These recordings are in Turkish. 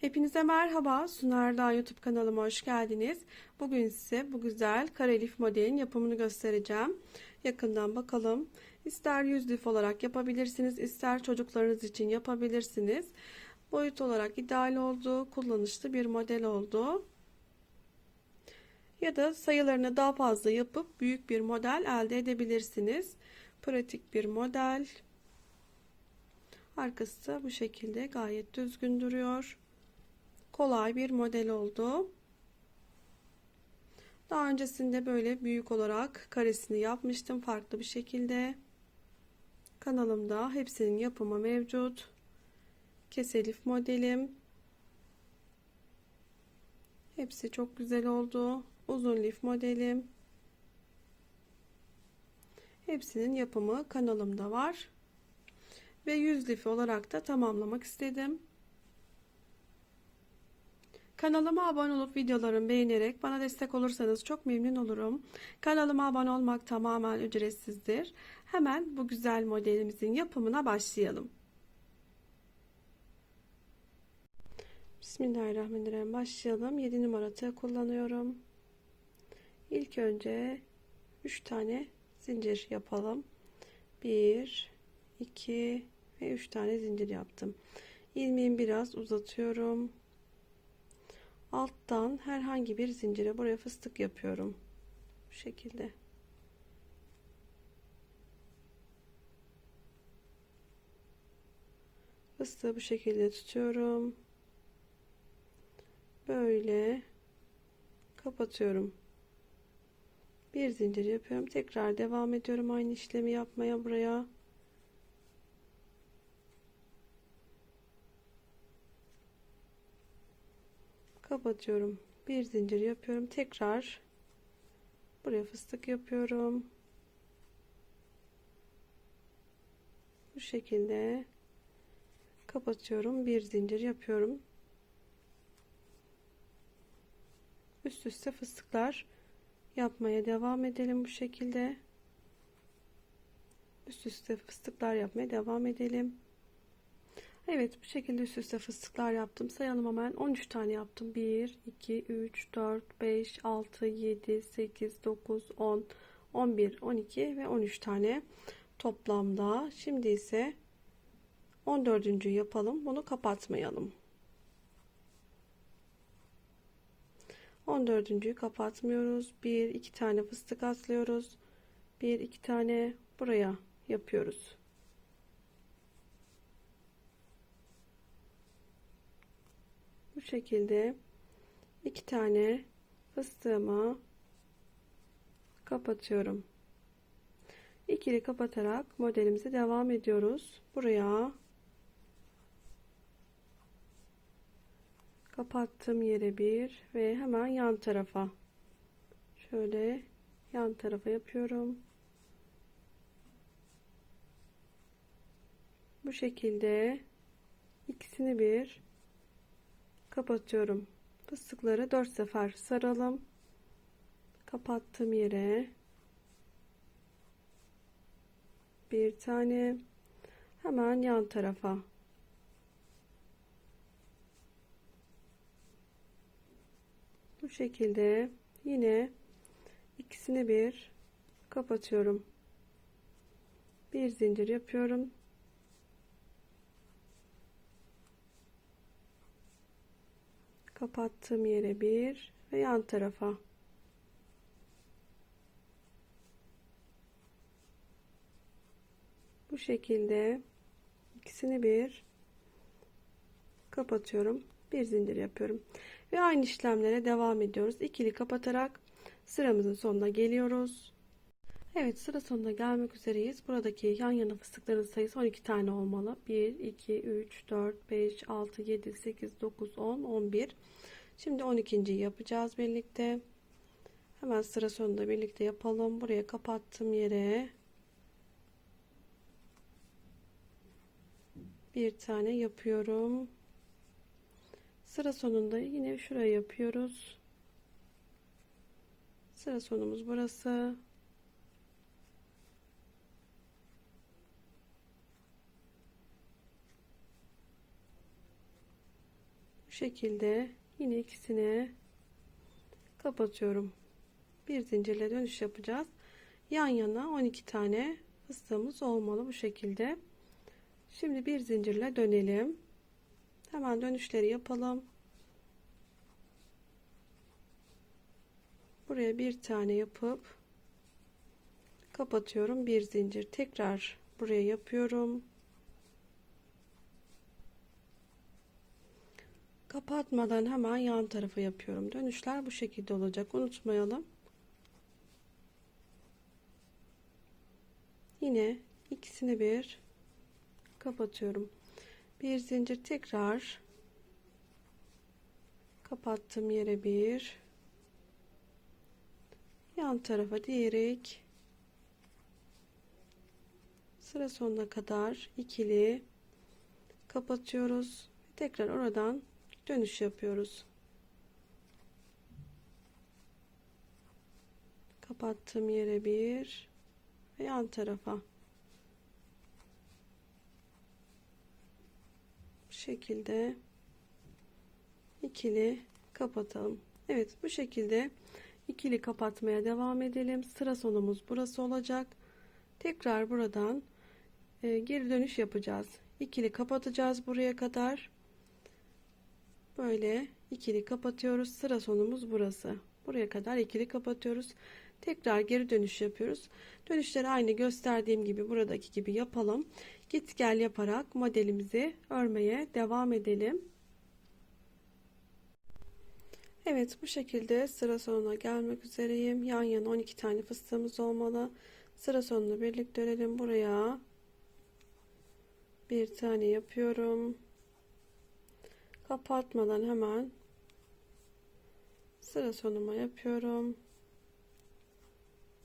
Hepinize merhaba. Sunarda YouTube kanalıma hoş geldiniz. Bugün size bu güzel kare lif modelin yapımını göstereceğim. Yakından bakalım. İster yüz lif olarak yapabilirsiniz, ister çocuklarınız için yapabilirsiniz. Boyut olarak ideal oldu, kullanışlı bir model oldu. Ya da sayılarını daha fazla yapıp büyük bir model elde edebilirsiniz. Pratik bir model. Arkası da bu şekilde gayet düzgün duruyor. Kolay bir model oldu. Daha öncesinde böyle büyük olarak karesini yapmıştım farklı bir şekilde. Kanalımda hepsinin yapımı mevcut. Keselif modelim. Hepsi çok güzel oldu. Uzun lif modelim. Hepsinin yapımı kanalımda var. Ve yüz lifi olarak da tamamlamak istedim. Kanalıma abone olup videolarımı beğenerek bana destek olursanız çok memnun olurum. Kanalıma abone olmak tamamen ücretsizdir. Hemen bu güzel modelimizin yapımına başlayalım. Bismillahirrahmanirrahim. Başlayalım. 7 numara kullanıyorum. İlk önce 3 tane zincir yapalım. 1 2 ve 3 tane zincir yaptım. İlmeğimi biraz uzatıyorum alttan herhangi bir zincire buraya fıstık yapıyorum. Bu şekilde. Fıstığı bu şekilde tutuyorum. Böyle kapatıyorum. Bir zincir yapıyorum. Tekrar devam ediyorum aynı işlemi yapmaya buraya kapatıyorum. Bir zincir yapıyorum. Tekrar buraya fıstık yapıyorum. Bu şekilde kapatıyorum. Bir zincir yapıyorum. Üst üste fıstıklar yapmaya devam edelim bu şekilde. Üst üste fıstıklar yapmaya devam edelim Evet bu şekilde üst üste fıstıklar yaptım. Sayalım hemen 13 tane yaptım. 1, 2, 3, 4, 5, 6, 7, 8, 9, 10, 11, 12 ve 13 tane toplamda. Şimdi ise 14. yapalım. Bunu kapatmayalım. 14.'yü kapatmıyoruz. 1, 2 tane fıstık atlıyoruz. 1, 2 tane buraya yapıyoruz. Bu şekilde iki tane fıstığımı kapatıyorum. İkili kapatarak modelimize devam ediyoruz. Buraya kapattığım yere bir ve hemen yan tarafa şöyle yan tarafa yapıyorum. Bu şekilde ikisini bir kapatıyorum. Fıstıkları 4 sefer saralım. Kapattığım yere bir tane hemen yan tarafa bu şekilde yine ikisini bir kapatıyorum. Bir zincir yapıyorum. Kapattığım yere bir ve yan tarafa. Bu şekilde ikisini bir kapatıyorum. Bir zincir yapıyorum. Ve aynı işlemlere devam ediyoruz. İkili kapatarak sıramızın sonuna geliyoruz Evet sıra sonuna gelmek üzereyiz. Buradaki yan yana fıstıkların sayısı 12 tane olmalı. 1, 2, 3, 4, 5, 6, 7, 8, 9, 10, 11. Şimdi 12. yapacağız birlikte. Hemen sıra sonunda birlikte yapalım. Buraya kapattım yere. Bir tane yapıyorum. Sıra sonunda yine şuraya yapıyoruz. Sıra sonumuz burası. Bu şekilde yine ikisini kapatıyorum. Bir zincirle dönüş yapacağız. Yan yana 12 tane fıstığımız olmalı bu şekilde. Şimdi bir zincirle dönelim. Hemen dönüşleri yapalım. Buraya bir tane yapıp kapatıyorum. Bir zincir tekrar buraya yapıyorum. Kapatmadan hemen yan tarafa yapıyorum. Dönüşler bu şekilde olacak. Unutmayalım. Yine ikisini bir kapatıyorum. Bir zincir tekrar kapattım yere bir yan tarafa diyerek sıra sonuna kadar ikili kapatıyoruz. Tekrar oradan dönüş yapıyoruz. Kapattığım yere bir ve yan tarafa bu şekilde ikili kapatalım. Evet bu şekilde ikili kapatmaya devam edelim. Sıra sonumuz burası olacak. Tekrar buradan e, geri dönüş yapacağız. İkili kapatacağız buraya kadar. Böyle ikili kapatıyoruz. Sıra sonumuz burası. Buraya kadar ikili kapatıyoruz. Tekrar geri dönüş yapıyoruz. Dönüşleri aynı gösterdiğim gibi buradaki gibi yapalım. Git gel yaparak modelimizi örmeye devam edelim. Evet bu şekilde sıra sonuna gelmek üzereyim. Yan yana 12 tane fıstığımız olmalı. Sıra sonunu birlikte örelim. Buraya bir tane yapıyorum. Kapatmadan hemen sıra sonuma yapıyorum.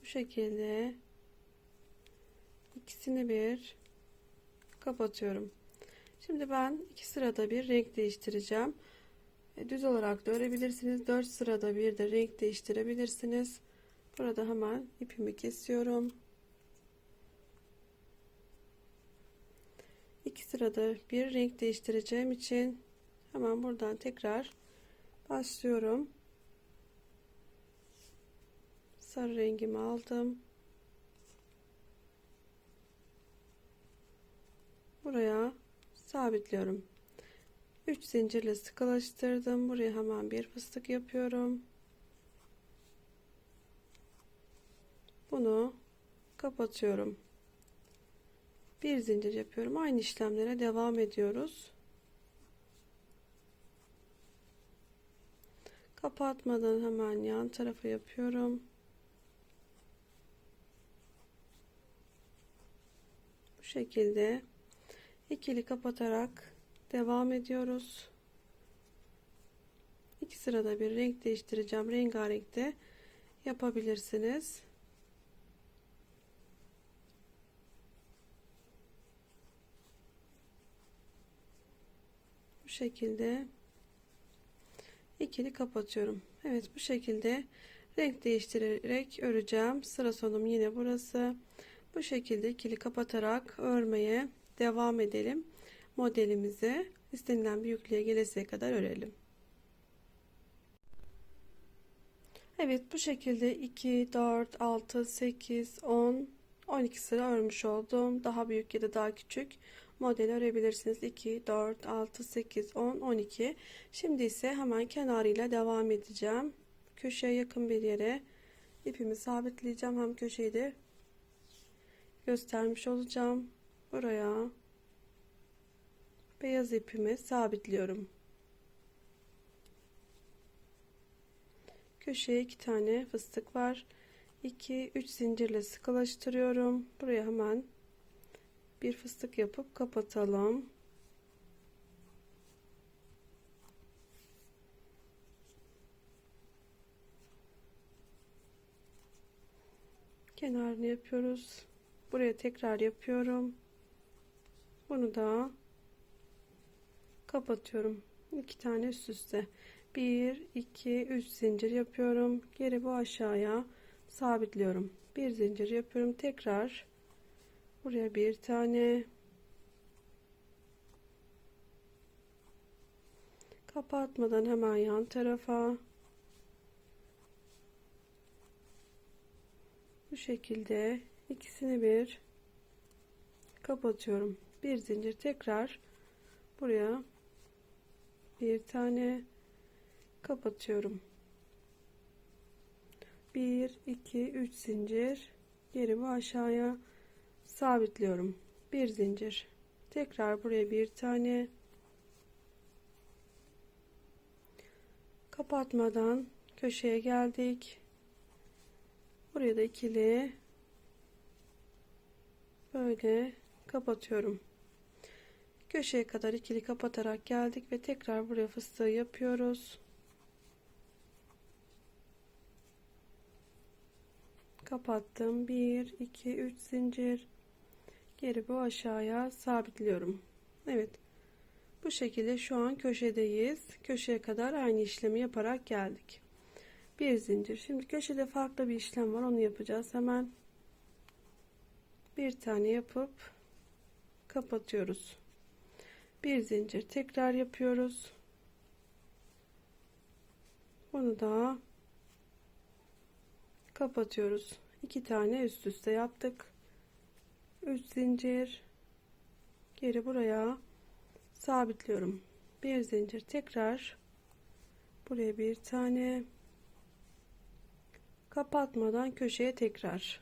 Bu şekilde ikisini bir kapatıyorum. Şimdi ben iki sırada bir renk değiştireceğim. E, düz olarak da örebilirsiniz. 4 sırada bir de renk değiştirebilirsiniz. Burada hemen ipimi kesiyorum. İki sırada bir renk değiştireceğim için hemen buradan tekrar başlıyorum. Sarı rengimi aldım. Buraya sabitliyorum. 3 zincirle sıkılaştırdım. Buraya hemen bir fıstık yapıyorum. Bunu kapatıyorum. Bir zincir yapıyorum. Aynı işlemlere devam ediyoruz. Kapatmadan hemen yan tarafa yapıyorum. Bu şekilde ikili kapatarak devam ediyoruz. İki sırada bir renk değiştireceğim. Rengarenkte yapabilirsiniz. Bu şekilde ikili kapatıyorum. Evet bu şekilde renk değiştirerek öreceğim. Sıra sonum yine burası. Bu şekilde ikili kapatarak örmeye devam edelim modelimizi istenilen büyüklüğe gelesiye kadar örelim. Evet bu şekilde 2, 4, 6, 8, 10, 12 sıra örmüş oldum. Daha büyük ya da daha küçük model örebilirsiniz. 2, 4, 6, 8, 10, 12. Şimdi ise hemen kenarıyla devam edeceğim. Köşeye yakın bir yere ipimi sabitleyeceğim. Hem köşeyi de göstermiş olacağım. Buraya beyaz ipimi sabitliyorum. Köşeye iki tane fıstık var. 2 3 zincirle sıkılaştırıyorum. Buraya hemen bir fıstık yapıp kapatalım. Kenarını yapıyoruz. Buraya tekrar yapıyorum. Bunu da kapatıyorum. iki tane üst üste. 1 2 3 zincir yapıyorum. Geri bu aşağıya sabitliyorum. Bir zincir yapıyorum. Tekrar buraya bir tane Kapatmadan hemen yan tarafa. Bu şekilde ikisini bir kapatıyorum. Bir zincir tekrar buraya bir tane kapatıyorum. 1 2 3 zincir geri bu aşağıya sabitliyorum. Bir zincir. Tekrar buraya bir tane kapatmadan köşeye geldik. Buraya da ikili böyle kapatıyorum. Köşeye kadar ikili kapatarak geldik ve tekrar buraya fıstığı yapıyoruz. Kapattım. 1 2 3 zincir. Geri bu aşağıya sabitliyorum. Evet. Bu şekilde şu an köşedeyiz. Köşeye kadar aynı işlemi yaparak geldik. Bir zincir. Şimdi köşede farklı bir işlem var. Onu yapacağız. Hemen bir tane yapıp kapatıyoruz. Bir zincir tekrar yapıyoruz. Bunu da kapatıyoruz. İki tane üst üste yaptık. 3 zincir geri buraya sabitliyorum. Bir zincir tekrar buraya bir tane kapatmadan köşeye tekrar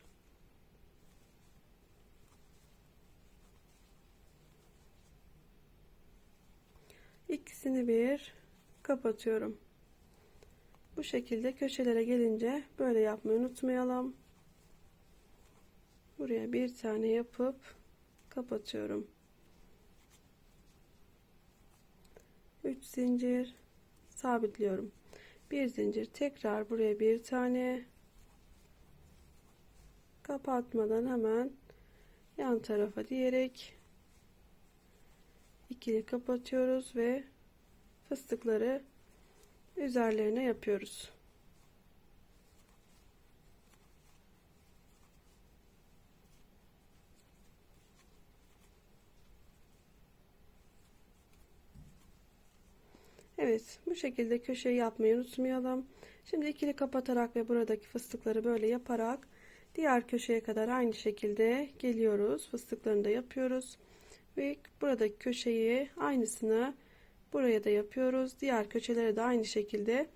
ikisini bir kapatıyorum. Bu şekilde köşelere gelince böyle yapmayı unutmayalım. Buraya bir tane yapıp kapatıyorum. 3 zincir sabitliyorum. Bir zincir tekrar buraya bir tane kapatmadan hemen yan tarafa diyerek ikili kapatıyoruz ve fıstıkları üzerlerine yapıyoruz. Evet bu şekilde köşeyi yapmayı unutmayalım. Şimdi ikili kapatarak ve buradaki fıstıkları böyle yaparak diğer köşeye kadar aynı şekilde geliyoruz. Fıstıklarını da yapıyoruz. Ve buradaki köşeyi aynısını buraya da yapıyoruz. Diğer köşelere de aynı şekilde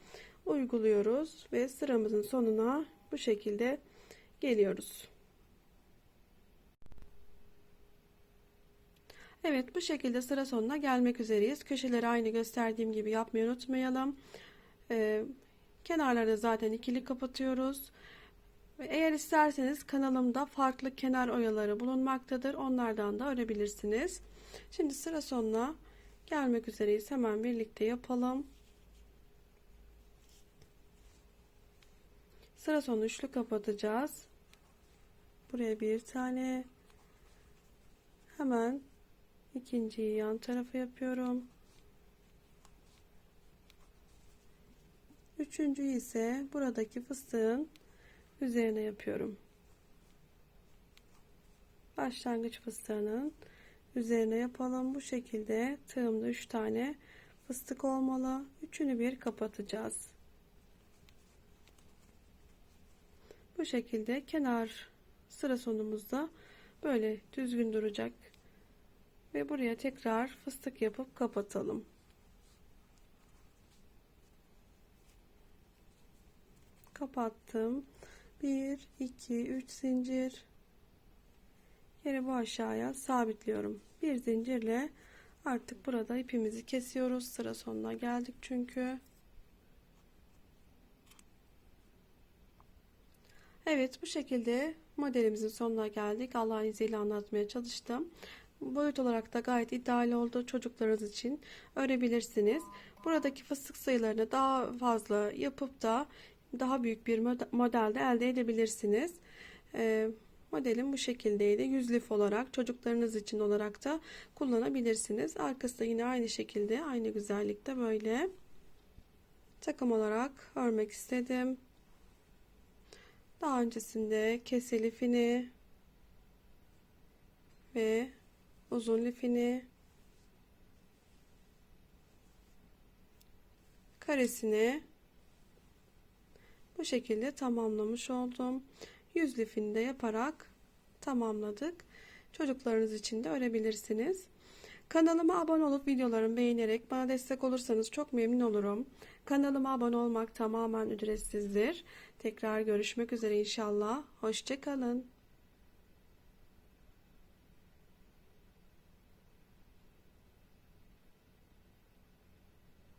uyguluyoruz ve sıramızın sonuna bu şekilde geliyoruz. Evet bu şekilde sıra sonuna gelmek üzereyiz. Köşeleri aynı gösterdiğim gibi yapmayı unutmayalım. Ee, kenarlarda zaten ikili kapatıyoruz. Eğer isterseniz kanalımda farklı kenar oyaları bulunmaktadır. Onlardan da örebilirsiniz. Şimdi sıra sonuna gelmek üzereyiz. Hemen birlikte yapalım. Sıra sonu üçlü kapatacağız. Buraya bir tane hemen ikinciyi yan tarafa yapıyorum. Üçüncüyü ise buradaki fıstığın üzerine yapıyorum. Başlangıç fıstığının üzerine yapalım. Bu şekilde tığımda 3 tane fıstık olmalı. Üçünü bir kapatacağız. Bu şekilde kenar sıra sonumuzda böyle düzgün duracak. Ve buraya tekrar fıstık yapıp kapatalım. Kapattım. 1 2 3 zincir Yeri bu aşağıya sabitliyorum. Bir zincirle artık burada ipimizi kesiyoruz. Sıra sonuna geldik çünkü. Evet bu şekilde modelimizin sonuna geldik. Allah'ın izniyle anlatmaya çalıştım. Boyut olarak da gayet ideal oldu. Çocuklarınız için örebilirsiniz. Buradaki fıstık sayılarını daha fazla yapıp da daha büyük bir modelde elde edebilirsiniz. Ee, Modelim bu şekildeydi. Yüz lif olarak çocuklarınız için olarak da kullanabilirsiniz. Arkası da yine aynı şekilde aynı güzellikte böyle takım olarak örmek istedim. Daha öncesinde kese lifini ve uzun lifini karesini bu şekilde tamamlamış oldum. Yüz lifini de yaparak tamamladık. Çocuklarınız için de örebilirsiniz. Kanalıma abone olup videolarımı beğenerek bana destek olursanız çok memnun olurum. Kanalıma abone olmak tamamen ücretsizdir. Tekrar görüşmek üzere inşallah. Hoşçakalın.